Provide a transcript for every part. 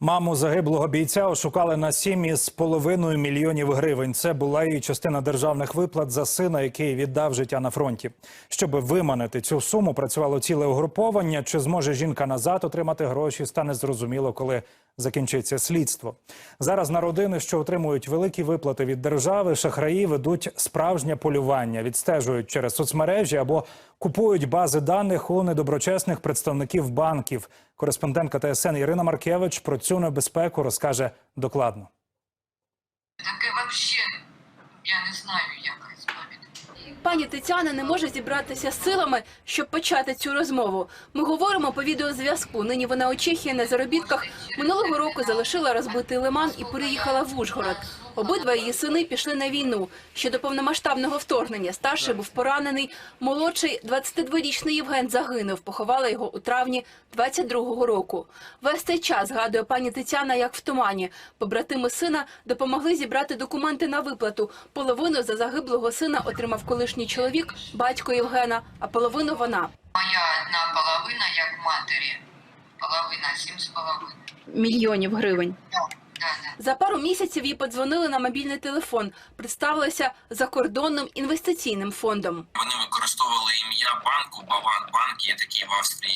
Маму загиблого бійця ошукали на 7,5 мільйонів гривень. Це була і частина державних виплат за сина, який віддав життя на фронті. Щоб виманити цю суму, працювало ціле угруповання. Чи зможе жінка назад отримати гроші, стане зрозуміло, коли закінчиться слідство. Зараз на родини, що отримують великі виплати від держави, шахраї ведуть справжнє полювання, відстежують через соцмережі або купують бази даних у недоброчесних представників банків. Кореспондентка ТСН Ірина Маркевич про цю небезпеку розкаже докладно. Таке вообще я не знаю, як розповідати. Пані Тетяна не може зібратися з силами, щоб почати цю розмову. Ми говоримо по відеозв'язку. Нині вона у Чехії на заробітках. Минулого року залишила розбитий лиман і переїхала в Ужгород. Обидва її сини пішли на війну. Ще до повномасштабного вторгнення старший був поранений. Молодший 22-річний Євген загинув. Поховала його у травні 22-го року. Весь цей час згадує пані Тетяна, як в тумані. Побратими сина допомогли зібрати документи на виплату. Половину за загиблого сина отримав колишній чоловік, батько Євгена, а половину вона. Моя одна половина, як матері, половина сім з половиною. Мільйонів гривень. Да. За пару місяців їй подзвонили на мобільний телефон. Представилася закордонним інвестиційним фондом. Вони використовували ім'я банку, Баван банк є такий в Австрії.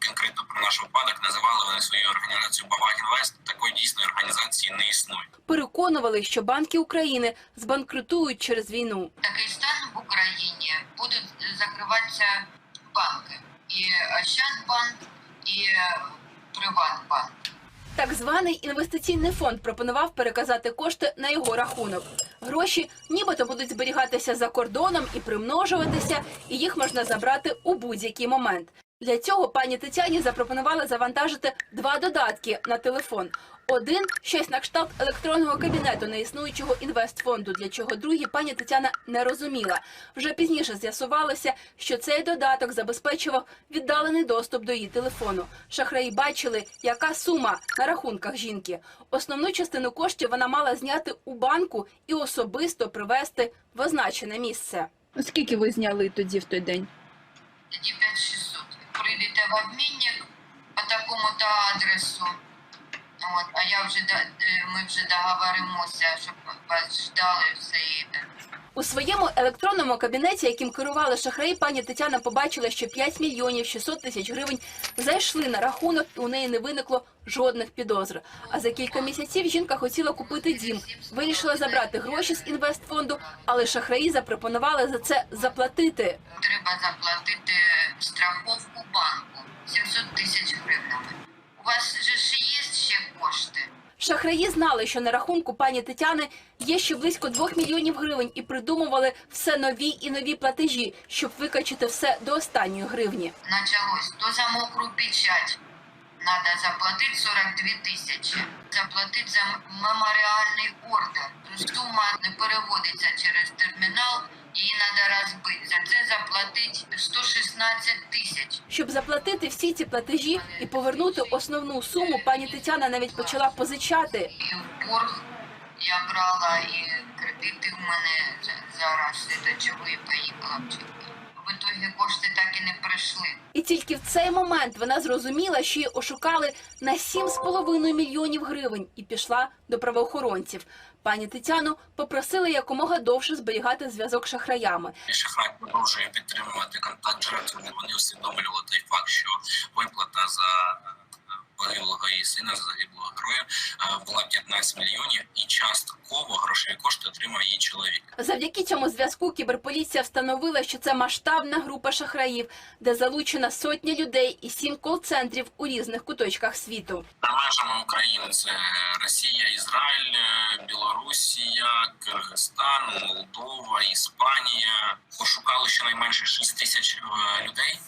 І конкретно про наш випадок називали вони свою організацію Баван Інвест. Такої дійсної організації не існує. Переконували, що банки України збанкрутують через війну. Такий стан в Україні будуть закриватися банки. І Ощадбанк, і Приватбанк. Так званий інвестиційний фонд пропонував переказати кошти на його рахунок. Гроші нібито будуть зберігатися за кордоном і примножуватися, і їх можна забрати у будь-який момент. Для цього пані Тетяні запропонували завантажити два додатки на телефон. Один щось на кшталт електронного кабінету неіснуючого інвестфонду, для чого другий пані Тетяна не розуміла. Вже пізніше з'ясувалося, що цей додаток забезпечував віддалений доступ до її телефону. Шахраї бачили, яка сума на рахунках жінки. Основну частину коштів вона мала зняти у банку і особисто привезти в означене місце. Скільки ви зняли тоді в той день? Тоді 5600. В обмінник по такому-то адресу. От, а я вже е, ми вже договоримося, щоб вас ждали все. У своєму електронному кабінеті, яким керували шахраї, пані Тетяна побачила, що 5 мільйонів 600 тисяч гривень зайшли на рахунок, і у неї не виникло жодних підозр. А за кілька місяців жінка хотіла купити дім. Вирішила забрати гроші з інвестфонду, але шахраї запропонували за це заплатити. Треба заплатити страховку банку 700 тисяч гривень. У вас же ж є ще кошти. Шахраї знали, що на рахунку пані Тетяни є ще близько 2 мільйонів гривень і придумували все нові і нові платежі, щоб викачити все до останньої гривні. Началось то за мокру печать. Надо заплатити 42 тисячі. Заплатити за меморіальний ордер. Сума не переводиться через термінал, її треба розбити. За це заплатити 116 тисяч. Щоб заплатити всі ці платежі і повернути основну суму, пані Тетяна навіть почала позичати. І в борг я брала, і кредити в мене зараз. Це чого і поїхала в ітогі кошти так і не прийшли. І тільки в цей момент вона зрозуміла, що її ошукали на 7,5 мільйонів гривень і пішла до правоохоронців. Пані Тетяну попросили якомога довше зберігати зв'язок з шахраями. Шахрай продовжує підтримувати контакт жертви. Вони усвідомлювали той факт, що виплата за погиблого її сина, за загиблого героя, була 15 мільйонів, і частково грошові кошти отримав її чоловік. Завдяки цьому зв'язку кіберполіція встановила, що це масштабна група шахраїв, де залучена сотня людей і сім кол-центрів у різних куточках світу. За межами України це Росія, Ізраїль, е, Білорусія, Киргизстан, Молдова, Іспанія. Пошукали щонайменше 6 тисяч е, людей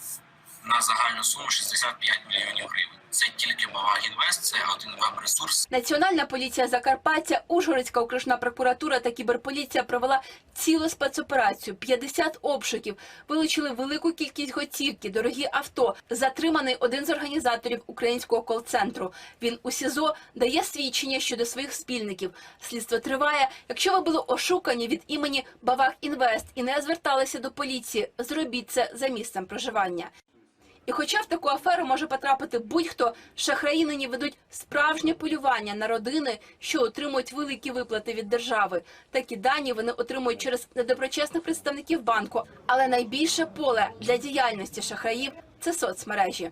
на загальну суму 65 мільйонів гривень. Це тільки Баваг Інвест, це один веб-ресурс. Національна поліція Закарпаття, Ужгородська окружна прокуратура та кіберполіція провела цілу спецоперацію. 50 обшуків, вилучили велику кількість готівки, дорогі авто. Затриманий один з організаторів українського кол-центру. Він у СІЗО дає свідчення щодо своїх спільників. Слідство триває. Якщо ви були ошукані від імені Баваг Інвест і не зверталися до поліції, зробіть це за місцем проживання. І хоча в таку аферу може потрапити будь-хто, шахраї нині ведуть справжнє полювання на родини, що отримують великі виплати від держави. Такі дані вони отримують через недоброчесних представників банку. Але найбільше поле для діяльності шахраїв це соцмережі.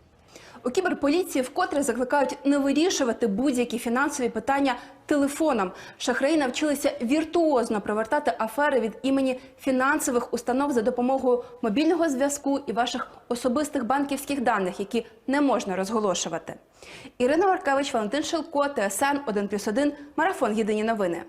У кіберполіції вкотре закликають не вирішувати будь-які фінансові питання телефоном. Шахраї навчилися віртуозно провертати афери від імені фінансових установ за допомогою мобільного зв'язку і ваших особистих банківських даних, які не можна розголошувати. Ірина Маркевич, Валентин Шилко, ТСН 1+,1, Марафон Єдині новини.